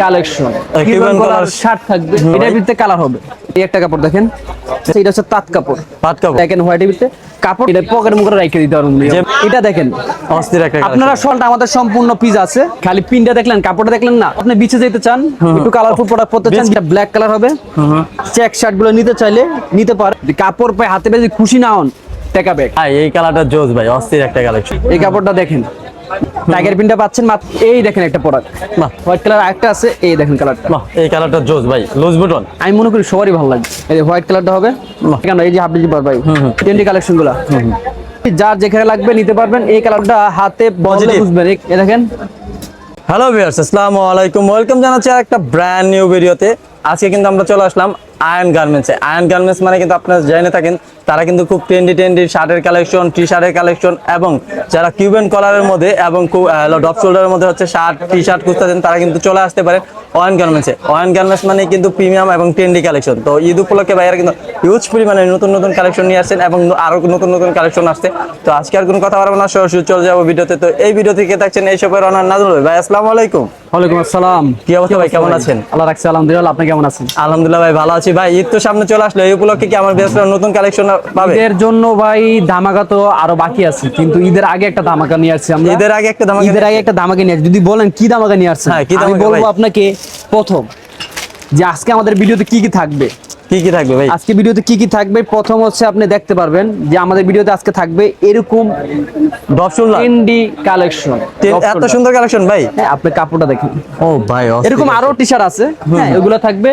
Collection shirt থাকবে। এটার ভিতরে কালার হবে। এই একটা কাপড় দেখেন। এটা হচ্ছে তাঁত কাপড়। পাট কাপড়। দেখেন ভিতরে। কাপড় এটা পকেট মুখে রেখে দিতে পারবেন এটা দেখেন। অস্থির একটা আপনারা শলটা আমাদের সম্পূর্ণ পিস আছে। খালি পিনটা দেখলেন কাপড়টা দেখলেন না। আপনি বিছে যেতে চান একটু কালারফুল প্রোডাক্ট পড়তে চান যেটা ব্ল্যাক কালার হবে। চেক শার্টগুলো নিতে চাইলে নিতে পারে কাপড় পায়ে হাতে পেয়ে খুশি না হন টেকা ব্যাগ এই কালারটা জোস ভাই অস্থির একটা কালেকশন এই কাপড়টা দেখেন। টাইগার পিনটা পাচ্ছেন মাত্র এই দেখেন একটা প্রোডাক্ট বাহ হোয়াইট কালার একটা আছে এই দেখেন কালারটা বাহ এই কালারটা জোস ভাই লুজ বুটন আমি মনে করি সবারই ভালো লাগবে। এই হোয়াইট কালারটা হবে। কেন এই যে হাফ ডিজি ভাই টেন্ডি কালেকশনগুলা যার যেখানে লাগবে নিতে পারবেন এই কালারটা হাতে Positive. বুঝবেন। এই- এই দেখেন। হ্যালো ভিউয়ার্স আসসালামু আলাইকুম। ওয়েলকাম জানাচ্ছি আর একটা ব্র্যান্ড নিউ ভিডিওতে আজকে কিন্তু আমরা চলে আসলাম আয়ন গার্মেন্টসে আয়ন গার্মেন্টস মানে কিন্তু আপনারা জেনে থাকেন, তারা কিন্তু খুব ট্রেন্ডি ট্রেন্ডি শার্টের কালেকশন টি শার্টের কালেকশন এবং যারা কিউবেন কলারের মধ্যে এবং ডপ শোল্ডারের মধ্যে হচ্ছে শার্ট টি শার্ট খুঁজতেছেন, তারা কিন্তু চলে আসতে পারেন অয়ন গার্মেন্টসে অয়ন গার্মেন্টস মানে কিন্তু প্রিমিয়াম এবং ট্রেন্ডি কালেকশন তো ঈদ উপলক্ষে ভাইয়ারা কিন্তু হিউজ পরিমাণে নতুন নতুন কালেকশন নিয়ে আসছেন এবং আরও নতুন নতুন কালেকশন আসছে। তো আজকে আর কোনো কথা বলব না সরাসরি চলে যাব ভিডিওতে। তো এই ভিডিও থেকে দেখছেন এই সবের অনার নাজুল ভাই। আসসালামু আলাইকুম। ওয়ালাইকুম আসসালাম। কি অবস্থা ভাই? কেমন আছেন? আল্লাহ রাখছে আলহামদুলিল্লাহ। আপনি কেমন আছেন? আলহামদুলিল্লাহ ভাই ভালো আছি। ভাই ঈদ তো সামনে চলে আসলো। এই উপলক্ষে কি আমার ব্যবসা নতুন কালেকশন পাবে? ঈদের জন্য ভাই ধামাকা তো আরও বাকি আছে। কিন্তু ঈদের আগে একটা ধামাকা নিয়ে আসছি আমরা। ঈদের আগে একটা ধামাকা ঈদের আগে একটা ধামাকা নিয়ে আসছি। যদি বলেন কি ধামাকা নিয়ে আসছেন? হ্যাঁ, কি আমি ধামাকা বলব আপনাকে প্রথম। যে আজকে আমাদের ভিডিওতে কি কি থাকবে? কি কি থাকবে ভাই? আজকে ভিডিওতে কি কি থাকবে? প্রথম হচ্ছে আপনি দেখতে পারবেন যে আমাদের ভিডিওতে আজকে থাকবে এরকম ডপ শোল্ডার ট্রেন্ডি কালেকশন এত সুন্দর কালেকশন ভাই। হ্যাঁ আপনি কাপড়টা দেখেন। ও ভাই এরকম আরও টি শার্ট আছে হ্যাঁ এগুলো থাকবে।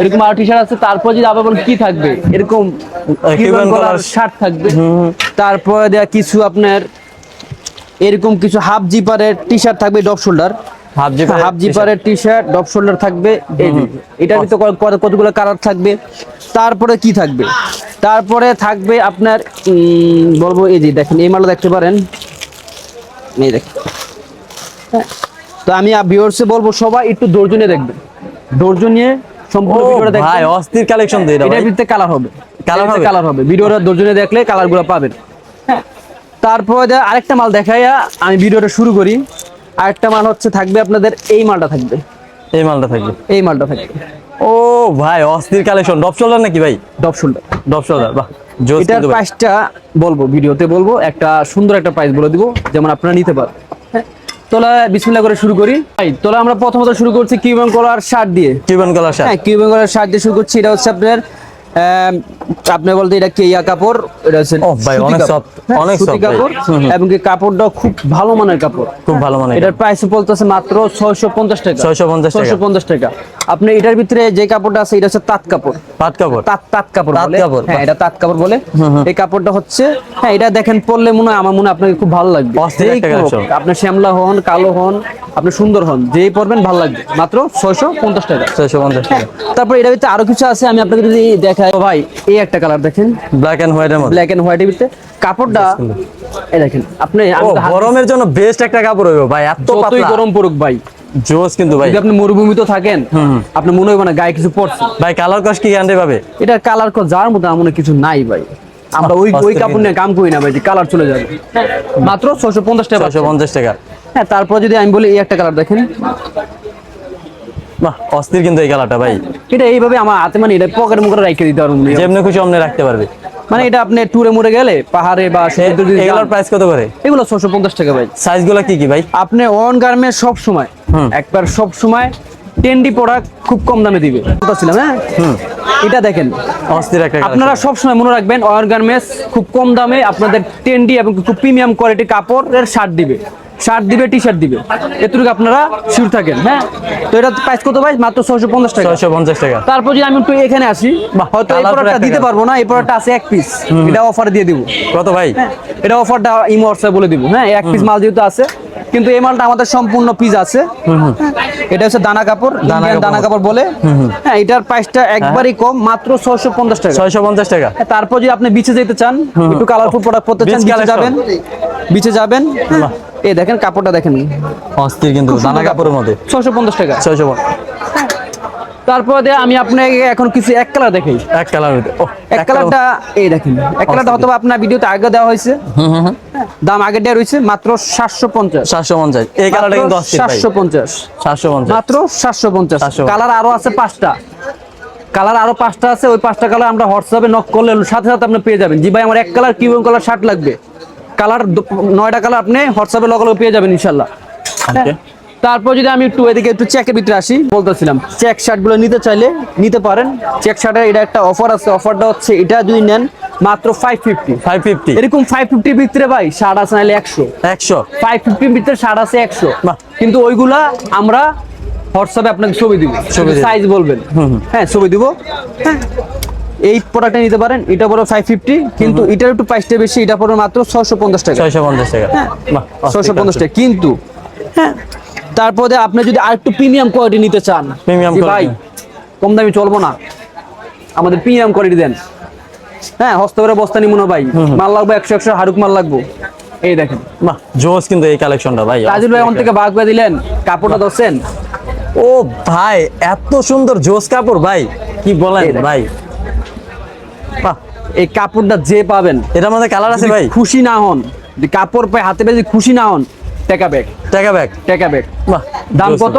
এরকম আরও টি শার্ট আছে। তারপর যদি আবার কি থাকবে? এরকম Cuban collar শার্ট থাকবে। তারপরে দেয়া কিছু আপনার এরকম কিছু হাফ জিপারের টি শার্ট থাকবে ডপ শোল্ডার হাফ জি হাফ জিপারের টি শার্ট ডপ শোল্ডার থাকবে এই এটার ভিতরে কতগুলো কালার থাকবে? তারপরে কি থাকবে? তারপরে থাকবে আপনার বলব এই যে দেখেন এই মালটা দেখতে পারেন। এই দেখেন। তো আমি ভিউয়ার্সে বলব সবাই একটু ধৈর্য নিয়ে দেখবেন। ধৈর্য নিয়ে সম্পূর্ণ ভাই অস্থির কালেকশন দিয়ে এটা ভিতরে কালার হবে। হবে? কালার হবে। ভিডিওটা ধৈর্য নিয়ে দেখলে কালারগুলো পাবেন। হ্যাঁ। তারপরে আরেকটা মাল দেখাইয়া আমি ভিডিওটা শুরু করি। আরেকটা মাল হচ্ছে থাকবে আপনাদের এই মালটা থাকবে। এই মালটা থাকবে। এই মালটা থাকবে। ও ভাই অস্থির কালেকশন। ডপ শোল্ডার নাকি ভাই? Depth shoulder. ডপ শোল্ডার বাহ এটার প্রাইসটা বলব ভিডিওতে বলব একটা সুন্দর একটা প্রাইস বলে দিব যেমন আপনারা নিতে পারেন হ্যাঁ, তোলা বিসমিল্লাহ করে শুরু করি। ভাই তোলা আমরা প্রথমত শুরু করছি কিউবান কলার শার্ট দিয়ে। কিউবান কলার শার্ট হ্যাঁ কিউবান কলার শার্ট দিয়ে শুরু করছি। এটা হচ্ছে আপনার আপনি বলতে এটা কেয়া কাপড়? এটা হচ্ছে ভাই, অনেক কাপড়। হ্যাঁ, অনেক কাপড়। এবং কি কাপড়টা খুব ভালো মানের কাপড়। খুব ভালো মানে এটার প্রাইস বলতেছে মাত্র ছয়শো পঞ্চাশ টাকা। 650 টাকা। টাকা। আপনি এটার ভিতরে যে কাপড়টা আছে এটা হচ্ছে তাঁত কাপড়। পাট কাপড়? তাঁত তাঁত কাপড় তাঁত বলে। হ্যাঁ এটা তাঁত কাপড় বলে। এই কাপড়টা হচ্ছে হ্যাঁ এটা দেখেন পরলে মনে হয় আমার মনে হয় আপনাকে খুব ভালো লাগবে। আপনি শ্যামলা হন কালো হন আপনি সুন্দর হন যেই পড়বেন ভালো লাগবে। মাত্র ছয়শো পঞ্চাশ টাকা। ছয়শো পঞ্চাশ টাকা। তারপর এটার ভিতরে আরও কিছু আছে আমি আপনাকে যদি দেখাই। ভাই এই একটা কালার দেখেন। ব্ল্যাক এন্ড হোয়াইটের মধ্যে। ব্ল্যাক এন্ড হোয়াইটের ভিতরে। কাপড়টা এই দেখেন আপনি গরমের জন্য বেস্ট একটা কাপড় হইব ভাই এত পাতলা। গরম পড়ুক ভাই। জোস কিন্তু ভাই। যদি আপনি মরুভূমিতে থাকেন আপনি মনে হবে না গায়ে কিছু পড়ছে। ভাই কালার কস কি গ্যারান্টি পাবে? এটা কালার কো যার মতো আমার কিছু নাই ভাই। আমরা ওই ওই কাপড় নিয়ে কাম করি না ভাই যে কালার চলে যাবে। মাত্র ছশো পঞ্চাশ টাকা ছয়শো পঞ্চাশ টাকা। হ্যাঁ তারপর যদি আমি বলি এই একটা কালার দেখেন। বাহ অস্থির কিন্তু এই কালারটা ভাই। এটা এইভাবে আমার হাতে মানে এটা পকেট মুখে রেখে দিতে পারব যেমনি খুশি অমনি রাখতে পারবে। মানে এটা আপনি ট্যুরে মুড়ে গেলে পাহাড়ে বা এগুলোর প্রাইস কত করে? এগুলো ছশো পঞ্চাশ টাকা ভাই। সাইজগুলো কি কি ভাই? আপনি অন গার্মেন্ট সব সময় একবার সব সময় টেন্ডি প্রোডাক্ট খুব কম দামে দিবে। হ্যাঁ? এটা দেখেন। অস্থির একটা আপনারা সব সময় মনে রাখবেন অয়ার গার্মেন্টস খুব কম দামে আপনাদের টেন্ডি এবং খুব প্রিমিয়াম কোয়ালিটি কাপড়ের শার্ট দিবে। শার্ট দিবে টি শার্ট দিবে। এতটুকু আপনারা শিওর থাকেন হ্যাঁ? তো এটা প্রাইস কত ভাই? মাত্র ছয়শো পঞ্চাশ টাকা। ছয়শো পঞ্চাশ টাকা। তারপর যদি আমি একটু এখানে আসি হয়তো এই প্রোডাক্টটা দিতে পারব না এই প্রোডাক্টটা আছে এক পিস এটা অফার দিয়ে দিব। কত ভাই? হ্যাঁ, এটা অফারটা ইমো হোয়াটসঅ্যাপ বলে দিব। হ্যাঁ এক পিস মাল যেহেতু আছে কিন্তু এই মালটা আমাদের সম্পূর্ণ পিস আছে। হ্যাঁ, এটা হচ্ছে দানা কাপড় দানা কাপড়। দানা কাপড় বলে। হ্যাঁ এটার প্রাইসটা একবারই কম মাত্র ছয়শো পঞ্চাশ টাকা। ছয়শো পঞ্চাশ টাকা। হ্যাঁ, তারপর যদি আপনি বিচে যেতে চান একটু কালারফুল প্রোডাক্ট পড়তে চান যাবেন। বিচে যাবেন। এই দেখেন কাপড়টা দেখেন। অস্থির কিন্তু দানা কাপড়ের মধ্যে। ছয়শো পঞ্চাশ টাকা। ছয়শো তারপর দিয়ে আমি আপনাকে এখন কিছু এক কালার দেখাই। এক কালার এক কালারটা এই দেখেন। এক কালারটা হয়তো আপনার ভিডিওতে আগে দেওয়া হয়েছে। হুম হুম। দাম আগে দেওয়া রয়েছে মাত্র সাতশো পঞ্চাশ। সাতশো পঞ্চাশ। এই কালারটা কিন্তু সাতশো পঞ্চাশ। সাতশো পঞ্চাশ। মাত্র সাতশো পঞ্চাশ। 750 কালার আরও আছে পাঁচটা। কালার আরও পাঁচটা আছে ওই পাঁচটা কালার আমরা হোয়াটসঅ্যাপে নক করলে সাথে সাথে আপনি পেয়ে যাবেন। জি ভাই আমার এক কালার কি কালার শার্ট লাগবে। কালার নয়টা কালার আপনি হোয়াটসঅ্যাপে লগে লগে পেয়ে যাবেন ইনশাল্লাহ তারপর যদি আমি একটু এদিকে একটু চেকের ভিতরে আসি বলতেছিলাম চেক শার্টগুলো নিতে চাইলে নিতে পারেন। চেক শার্টের এটা একটা অফার আছে অফারটা হচ্ছে এটা যদি নেন মাত্র ফাইভ ফিফটি ফাইভ ফিফটি এরকম ফাইভ ফিফটির ভিতরে ভাই শার্ট আছে নাহলে একশো। একশো। ফাইভ ফিফটির ভিতরে শার্ট আছে একশো। বাহ। কিন্তু ওইগুলা আমরা হোয়াটসঅ্যাপে আপনাকে ছবি দিব। সাইজ বলবেন। হ্যাঁ ছবি দিব। হ্যাঁ। এই প্রোডাক্টটা নিতে পারেন এটা পড়ো ফাইভ ফিফটি কিন্তু এটার একটু প্রাইসটা বেশি এটা পড়ো মাত্র ছশো পঞ্চাশ টাকা। ছয়শো পঞ্চাশ টাকা। হ্যাঁ বাহ, ছশো অস্থির পঞ্চাশ টাকা। কিন্তু হ্যাঁ তারপরে আপনি যদি আরেকটু প্রিমিয়াম কোয়ালিটি নিতে চান যে ভাই কম দামি চলবো না। আমাদের প্রিমিয়াম কোয়ালিটি দেন। হ্যাঁ হস্ত করে বস্তা নিমুনো ভাই। মাল লাগবে একশো একশো হারুক মাল লাগবো। এই দেখেন। বাহ জোস কিন্তু এই কালেকশনটা ভাই রাজুল ভাই থেকে করে দিলেন কাপড়টা ধরছেন। ও ভাই এত সুন্দর জোস কাপড় ভাই কি বলেন ভাই। বাহ। এই কাপড়টা যে পাবেন এটার মধ্যে কালার আছে ভাই? খুশি না হন কাপড় পায় হাতে পেয়ে যদি খুশি না হন টেকা ব্যাগ। টাকা ব্যাগ। টেকা ব্যাগ। বাহ দাম কত?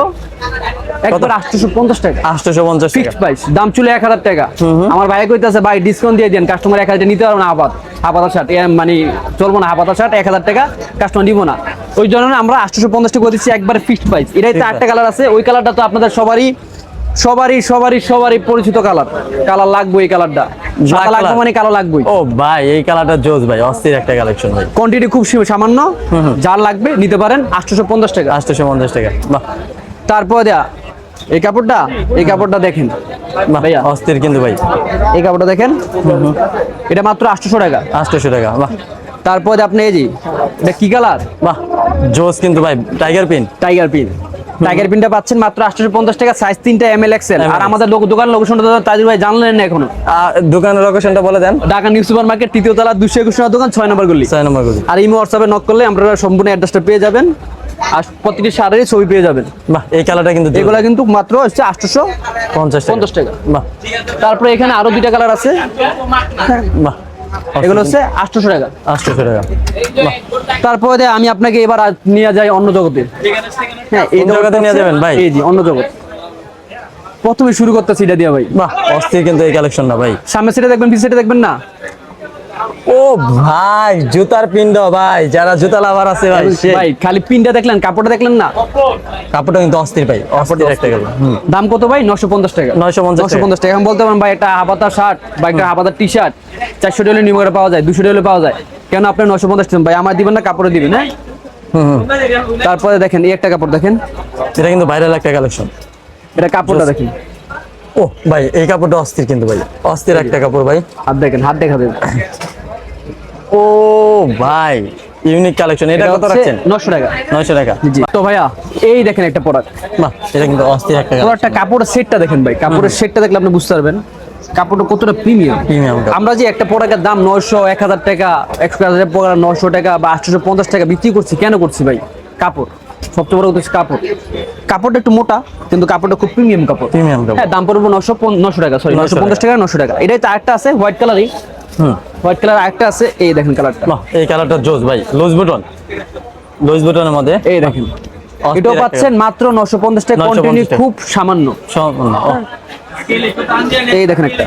একবার আটশোশো পঞ্চাশ টাকা। আটশোশো পঞ্চাশ টাকা। ফিক্সড প্রাইস দাম এক হাজার টাকা। আমার ভাই কইতেছে ভাই ডিসকাউন্ট দিয়ে দেন কাস্টমার এক হাজার নিতে পারব না আপাত হাপাতা শার্ট মানে চলবো না হাপাতা শার্ট এক হাজার টাকা কাস্টমার দিব না। ওই জন্য আমরা আটশোশো পঞ্চাশ টাকা দিচ্ছি একবার ফিক্সড প্রাইস এটাই তো আটটা কালার আছে ওই কালারটা তো আপনাদের সবারই সবারই সবারই সবারই পরিচিত কালার কালার লাগবে এই কালারটা সাদা লাগবে মানে কালো লাগবেই। ও ভাই এই কালারটা জোস ভাই অস্থির একটা কালেকশন ভাই। কোয়ান্টিটি খুব সামান্য। যার লাগবে নিতে পারেন আটশোশো পঞ্চাশ টাকা। আটশোশো পঞ্চাশ টাকা। বাহ। তারপর দেয়া এই কাপড়টা এই কাপড়টা দেখেন। ভাইয়া। অস্থির কিন্তু ভাই। এই কাপড়টা দেখেন। এটা মাত্র আটশোশো টাকা। আটশোশো টাকা বাহ। তারপরে আপনি এই যে এটা কি কালার? বাহ জোস কিন্তু ভাই tiger pin tiger pin tiger পিনটা পাচ্ছেন মাত্র আটশো পঞ্চাশ টাকা সাইজ তিনটা এম এল এক্সেল আর আমাদের লোক- দোকান লোকেশনটা তাজুর ভাই জানলেন না এখনও। দোকানের লোকেশনটা বলে দেন। ঢাকা নিউ সুপার মার্কেট তৃতীয় তলা দুশো একুশ দোকান ছয় নম্বর গলি। ছয় নম্বর গুলি। আর ইমো হোয়াটসঅ্যাপে নক করলে আমরা সম্পূর্ণ অ্যাড্রেসটা পেয়ে যাবেন। আর প্রতিটি শাড়ির ছবি পেয়ে যাবেন। বাহ এই কালারটা কিন্তু। এগুলা কিন্তু মাত্র হচ্ছে আটশোশো পঞ্চাশ পঞ্চাশ টাকা। বাহ। তারপরে এখানে আরও দুইটা কালার আছে। বাহ এগুলো হচ্ছে আটশোশো টাকা। আটশোশো টাকা। তারপরে আমি আপনাকে এবার নিয়ে যাই অন্য জগতে। হ্যাঁ এই জগতে নিয়ে যাবেন ভাই? এই জি অন্য জগৎ। প্রথমে শুরু করতেছি এটা দিয়ে ভাই। বাহ অস্থির কিন্তু এই কালেকশন না ভাই সামনে সেটা দেখবেন পিছনে দেখবেন না? ও ভাই জুতার পিণ্ড ভাই যারা জুতা লাভার আছে ভাই ভাই খালি পিনটা দেখলেন কাপড়টা দেখলেন না? কাপড়টা কিন্তু অস্থির ভাই অস্থির একটা হুম। দাম কত ভাই? নশো পঞ্চাশ টাকা। 950 নশো পঞ্চাশ টাকা। এখন বলতে পারেন ভাই একটা হাবাতা শার্ট বা একটা হাবাতা টি শার্ট চারশো ডলে নিউ করে পাওয়া যায় দুশো ডলে পাওয়া যায়। কেন আপনি নশো পঞ্চাশ টাকা ভাই? আমার দিবেন না কাপড়ে দিবেন হ্যাঁ। তারপরে দেখেন এই একটা কাপড় দেখেন। এটা কিন্তু ভাইরাল একটা কালেকশন। এটা কাপড়টা দেখেন। ও ভাই এই কাপড়টা অস্থির কিন্তু ভাই। অস্থির একটা কাপড় ভাই। হাত দেখেন হাত দেখা দেবেন ও ভাই ইউনিক কালেকশন এটা কত রাখছেন? নশো টাকা। নয়শো টাকা। জি তো ভাইয়া এই দেখেন একটা প্রোডাক্ট বাহ এটা কিন্তু অস্থির একটা একটা কাপড়ের সেটটা দেখেন ভাই কাপড়ের সেটটা দেখলে আপনি বুঝতে পারবেন। কাপড়টা কতটা প্রিমিয়াম আমরা যে একটা প্রোডাক্টের দাম নয়শো এক হাজার টাকা একশো হাজার টাকা নশো টাকা বা আটশো পঞ্চাশ টাকা বিক্রি করছি কেন করছি ভাই? কাপড়। সবচেয়ে বড় কথা হচ্ছে কাপড়। কাপড়টা একটু মোটা কিন্তু কাপড়টা খুব প্রিমিয়াম কাপড়। কাপড়। হ্যাঁ দাম পড়বে নশো নশো টাকা সরি নশো পঞ্চাশ টাকা। নশো টাকা। এটাই তো আরেকটা আছে হোয়াইট কালারই হুম। হোয়াইট কালার আরেকটা আছে এই দেখেন কালারটা। বাহ এই কালারটা জোস ভাই। লুজ বুটন। লুজ বুটনের মধ্যে। এই দেখেন। এটাও পাচ্ছেন মাত্র নশো পঞ্চাশ টাকা কন্টিনিউ খুব সামান্য। সম্পূর্ণ ও, এই দেখেন একটা।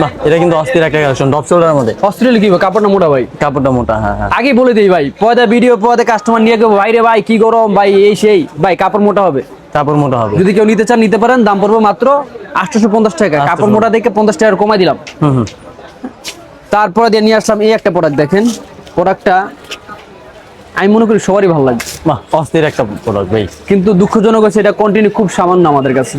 বাহ এটা কিন্তু অস্থির একটা কালেকশন ডপ শোল্ডারের মধ্যে। অস্ট্রেলিয়া কি কাপড়টা মোটা ভাই। কাপড়টা মোটা হ্যাঁ হ্যাঁ। আগে বলে দিই ভাই পয়দা ভিডিও পয়দা কাস্টমার নিয়ে কেউ ভাই রে ভাই কি গরম? ভাই এই সেই। ভাই কাপড় মোটা হবে। কাপড় মোটা হবে। যদি কেউ নিতে চান নিতে পারেন। দাম পড়বে মাত্র আটশোশো পঞ্চাশ টাকা। কাপড় মোটা দেখে পঞ্চাশ টাকা কমাই দিলাম। হুম হুম। তারপরে দিয়ে নিয়ে আসলাম এই একটা প্রোডাক্ট দেখেন। প্রোডাক্টটা আমি মনে করি সবারই ভালো লাগবে। বাহ অস্থির একটা প্রোডাক্ট ভাই। কিন্তু দুঃখজনক হচ্ছে এটা কন্টিনিউ খুব সামান্য আমাদের কাছে।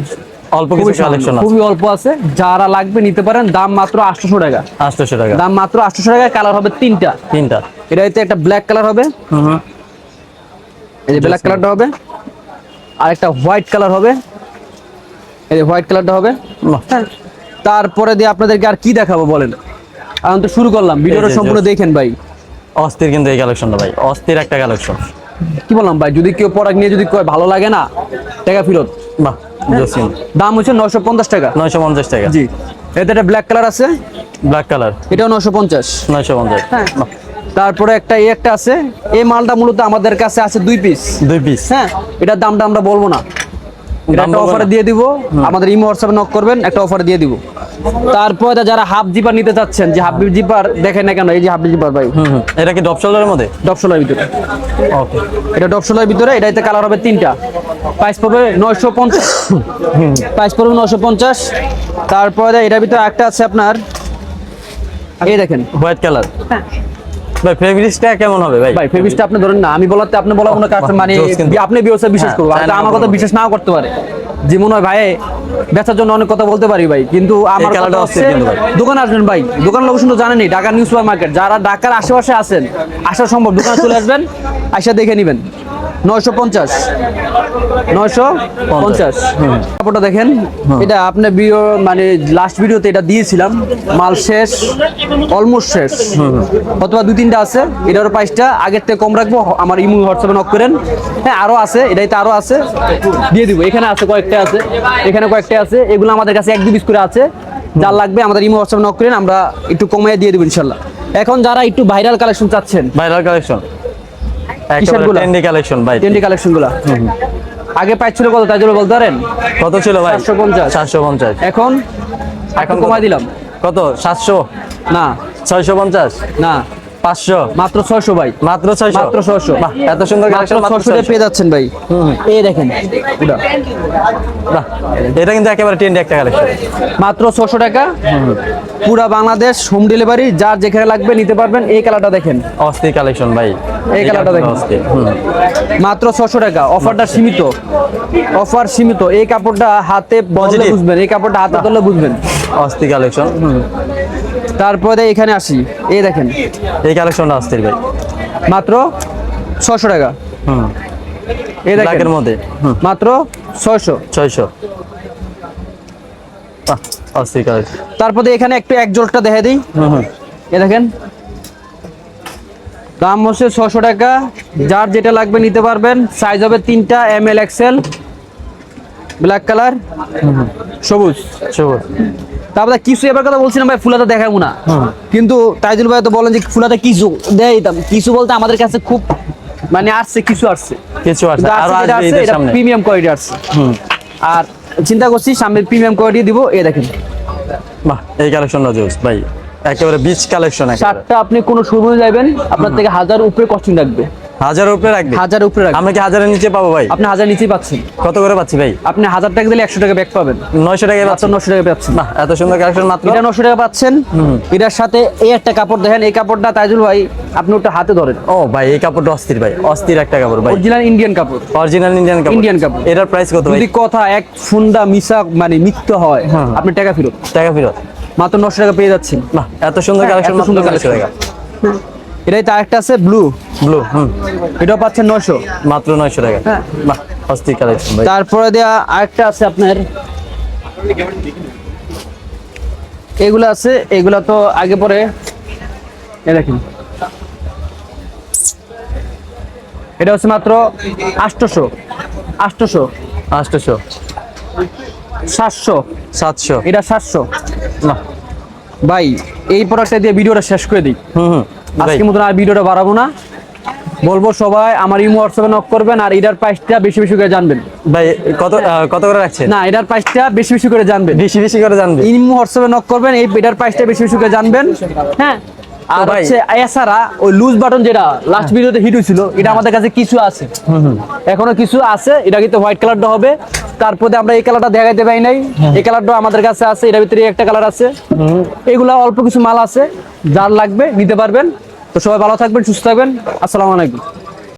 অল্প কিছু কালেকশন আছে। খুবই অল্প আছে। যারা লাগবে নিতে পারেন দাম মাত্র আটশোশো টাকা। আটশোশো টাকা। দাম মাত্র আটশোশো টাকা কালার হবে তিনটা। তিনটা। এটা হচ্ছে একটা ব্ল্যাক কালার হবে। হুম এই যে ব্ল্যাক কালারটা হবে। আর একটা হোয়াইট কালার হবে। এই যে হোয়াইট কালারটা হবে। হ্যাঁ তারপরে দিয়ে আপনাদেরকে আর কি দেখাবো বলেন? এখন তো শুরু করলাম ভিডিওটা সম্পূর্ণ দেখেন ভাই। অস্থির কিন্তু এই কালেকশনটা ভাই অস্থির একটা কালেকশন কি বললাম ভাই যদি কেউ প্রোডাক্ট নিয়ে যদি কয় ভালো লাগে না টাকা ফেরত? বাহ দাম হচ্ছে নশো পঞ্চাশ টাকা। নয়শো পঞ্চাশ টাকা। জি। এতে একটা ব্ল্যাক কালার আছে। ব্ল্যাক কালার এটাও নশো পঞ্চাশ। নয়শো পঞ্চাশ। হ্যাঁ। তারপরে একটা এই একটা আছে। এই মালটা মূলত আমাদের কাছে আছে দুই পিস দুই পিস হ্যাঁ এটার দামটা আমরা বলব না। এটা একটা অফারে দিয়ে দিব। আমাদের ইমো হোয়াটসঅ্যাপে নক করবেন একটা অফারে দিয়ে দিব। তারপরে যারা হাফ জিপার নিতে চাচ্ছেন যে হাফ জিপার দেখেন না কেন এই যে হাফ জিপার ভাই। এটা কি ডপ শোল্ডারের মধ্যে? ডপসোলার ভিতরে। ওকে। এটা ডপসোলার ভিতরে এটাতে কালার হবে তিনটা। প্রাইস পড়বে নয়শো পঞ্চাশ। প্রাইস পড়বে নয়শো পঞ্চাশ। তারপরে এটার ভিতরে একটা আছে আপনার এই দেখেন। হোয়াইট কালার ভাই ফেব্রিক্সটা কেমন হবে ভাই? ভাই ফেব্রিক্সটা আপনি ধরেন না আমি বলাতে আপনি বলা কোনো কাজ মানে আপনি বিয়সে বিশ্বাস হ্যাঁ, করব। আমার কথা। বিশ্বাস নাও করতে পারে। যে মনে হয় ভাই বেচার জন্য অনেক কথা বলতে পারি ভাই কিন্তু আমার খেলাটা হচ্ছে দোকান আসবেন ভাই দোকান লোকেশন তো জানেনি ঢাকা নিউ সুপার মার্কেট যারা ঢাকার আশেপাশে আছেন আসা সম্ভব দোকানে চলে আসবেন আসা দেখে নেবেন। নয়শো পঞ্চাশ। নয়শো পঞ্চাশ। কাপড়টা দেখেন এটা আপনার ভিডিও মানে লাস্ট ভিডিওতে এটা দিয়েছিলাম। মাল শেষ অলমোস্ট শেষ। অথবা দুই তিনটা আছে এটার প্রাইসটা আগের থেকে কম রাখব আমার ইমু হোয়াটসঅ্যাপে নক করেন। হ্যাঁ আরও আছে এটাইতে আরও আছে। দিয়ে দিব এখানে আছে কয়েকটা আছে এখানে কয়েকটা আছে এগুলো আমাদের কাছে এক দু পিস করে আছে। যার লাগবে আমাদের ইমো হোয়াটসঅ্যাপে নক করেন আমরা একটু কমিয়ে দিয়ে দেবো ইনশাল্লাহ এখন যারা একটু ভাইরাল কালেকশন চাচ্ছেন ভাইরাল কালেকশন কিসেরগুলো? ট্রেন্ডি কালেকশন ভাই। ট্রেন্ডি কালেকশনগুলা। আগে প্রাইস ছিল কত তাই জন্য বলতে পারেন? কত ছিল ভাই? 750 সাতশো পঞ্চাশ। এখন? এখন এখন কমাই দিলাম। কত? সাতশো? না। ছয়শো পঞ্চাশ? না। পাঁচশো। মাত্র ছয়শো ভাই। মাত্র ছয়শো। মাত্র 600 বাহ, এত সুন্দর ছয়শো পেয়ে যাচ্ছেন ভাই। এই দেখেন। এটা কিন্তু একেবারে ট্রেন্ডি একটা কালেকশন মাত্র ছশো টাকা। পুরা বাংলাদেশ হোম ডেলিভারি যার যেখানে লাগবে নিতে পারবেন। এই কালারটা দেখেন। অস্থির কালেকশন ভাই। এই কালারটা দেখুন। মাত্র ছশো টাকা। অফারটা সীমিত। অফার সীমিত। এই কাপড়টা হাতে Positive। বুঝবেন। এই কাপড়টা হাতে ধরলে বুঝবেন। অস্থির কালেকশন তারপরে এখানে আসি। এই দেখেন। এই কালেকশনটা অস্থির ভাই। মাত্র ছশো টাকা। হুম। এই দেখেন। মধ্যে। মাত্র ছয়শো। ছয়শো। অস্থির কালেকশন। তারপরে এখানে একটু এক জোলটা দেখে দিই। হুম এ দেখেন। দাম হচ্ছে ছশো টাকা। যার যেটা লাগবে নিতে পারবেন সাইজ হবে তিনটা M L XL black colour সবুজ। সবুজ। তারপরে কিছু এবার কথা বলছিলাম ভাই ফুলাটা দেখাবো না। কিন্তু তাইজুল ভাই তো বলেন যে ফুলাটা কিছু দেয় কিছু বলতে আমাদের কাছে খুব মানে আসছে কিছু আসছে। কিছু কিন্তু আরও আসছে আসছে এটা প্রিমিয়াম কোয়ালিটি আসছে। আর চিন্তা করছি সামনে প্রিমিয়াম কোয়ালিটি দিব এ দেখেন। বাহ এই কালেকশনটা জোস ভাই। একেবারে বিচ কালেকশন শার্টটা আপনি কোনো শোরুমে যাবেন আপনার থেকে হাজার উপরে কস্টিং রাখবে হাজার উপরে রাখবি হাজার উপরে রাখবে আমরা কি হাজারের নিচে পাবো ভাই? আপনি হাজার নিচেই পাচ্ছেন। কত করে পাচ্ছি ভাই? আপনি হাজার টাকা দিলে একশো টাকা ব্যাক পাবেন। নয়শো টাকায় মাত্র পাচ্ছি নশো টাকা পাচ্ছেন। বাহ এত সুন্দর কালেকশন মাত্র। এটা নশো টাকা পাচ্ছেন। এটার সাথে এই একটা কাপড় দেখেন এই কাপড়টা তাইজুল ভাই আপনি ওটা হাতে ধরেন। ও ভাই এই কাপড়টা অস্থির ভাই অস্থির একটা কাপড় ভাই। অরিজিনাল ইন্ডিয়ান কাপড়। অরিজিনাল ইন্ডিয়ান কাপড়। Indian কাপড়। এটার প্রাইস কত ভাই? যদি কথা এক ফুন্ডা মিশা মানে মিথ্য হয় হ্যাঁ। আপনি টাকা ফেরত। টাকা ফেরত। মাত্র নশো টাকা পেয়ে যাচ্ছেন। বাহ এত সুন্দর হ্যাঁ, কালেকশন সুন্দর নয়শো collection। টাকা। এটাই তার একটা আছে ব্লু ব্লু হুম। এটাও পাচ্ছেন নশো মাত্র নয়শো টাকা। হ্যাঁ। বাহ অস্থির কালেকশন ভাই। তারপরে দেয়া আরেকটা আছে আপনার। এগুলো আছে এগুলা তো আগে পরে। এ দেখেন। এটা হচ্ছে মাত্র আটশোশো। আটশোশো। আটশোশো। সাতশো। সাতশো। এটা সাতশো। ভাই এই প্রোডাক্টটা দিয়ে ভিডিওটা শেষ করে দিই। হুম হুম। আজকে মতন আর ভিডিওটা বাড়াবো না। বলব সবাই আমার ইমো হোয়াটসঅ্যাপে নক করবেন আর এটার প্রাইসটা বেশি বেশি করে জানবেন। ভাই কত কত করে রাখছেন? না এটার প্রাইসটা বেশি বেশি করে জানবেন। বেশি বেশি করে জানবে ইমো হোয়াটসঅ্যাপে নক করবেন এই এটার প্রাইসটা বেশি বেশি করে জানবেন। হ্যাঁ। আর হচ্ছে এছাড়া ওই লুজ বাটন যেটা লাস্ট ভিডিওতে হিট হয়েছিল এটা আমাদের কাছে কিছু আছে। এখনও কিছু আছে এটা কিন্তু হোয়াইট কালারটা হবে। তারপরে আমরা এই কালারটা দেখাইতে পাই নাই। এই কালারটা আমাদের কাছে আছে এটার ভিতরে একটা কালার আছে। এগুলা অল্প কিছু মাল আছে যার লাগবে নিতে পারবেন। তো সবাই ভালো থাকবেন সুস্থ থাকবেন। আসসালামু আলাইকুম।